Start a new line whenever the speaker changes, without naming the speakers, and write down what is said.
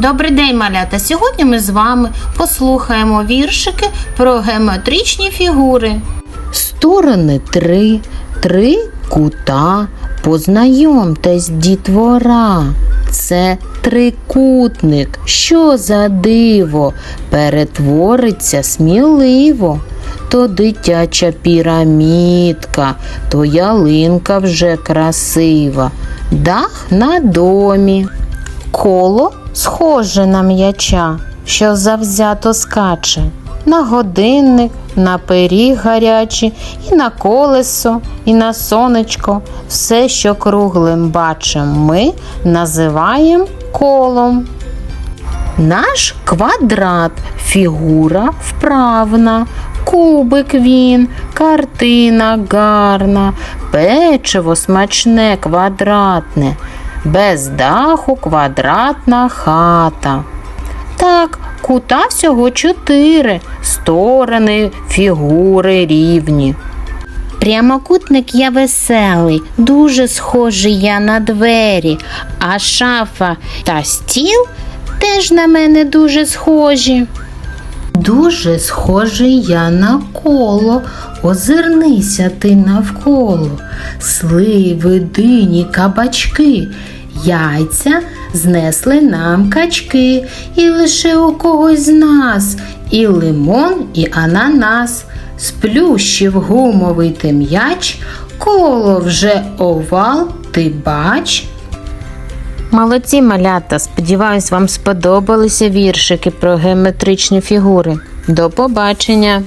Добрий день, малята! Сьогодні ми з вами послухаємо віршики про геометричні фігури.
Сторони три, три кута. Познайомтесь, дітвора. Це трикутник, що за диво, перетвориться сміливо. То дитяча пірамідка, то ялинка вже красива, дах на домі. Коло схоже на м'яча, що завзято скаче, на годинник, на пиріг гарячий, і на колесо, і на сонечко. Все, що круглим бачимо, ми називаємо колом. Наш квадрат. Фігура вправна, кубик він, картина гарна, печиво смачне квадратне, без даху квадратна хата. Так, кута всього чотири, сторони фігури рівні.
Прямокутник я веселий, дуже схожий я на двері, а шафа та стіл теж на мене дуже схожі.
Дуже схожий я на коло, озирнися ти навколо, сливи, дині, кабачки, яйця знесли нам качки, і лише у когось з нас, і лимон, і ананас, сплющив гумовий ти м'яч, коло вже овал, ти бач.
Молодці малята, сподіваюсь, вам сподобалися віршики про геометричні фігури. До побачення!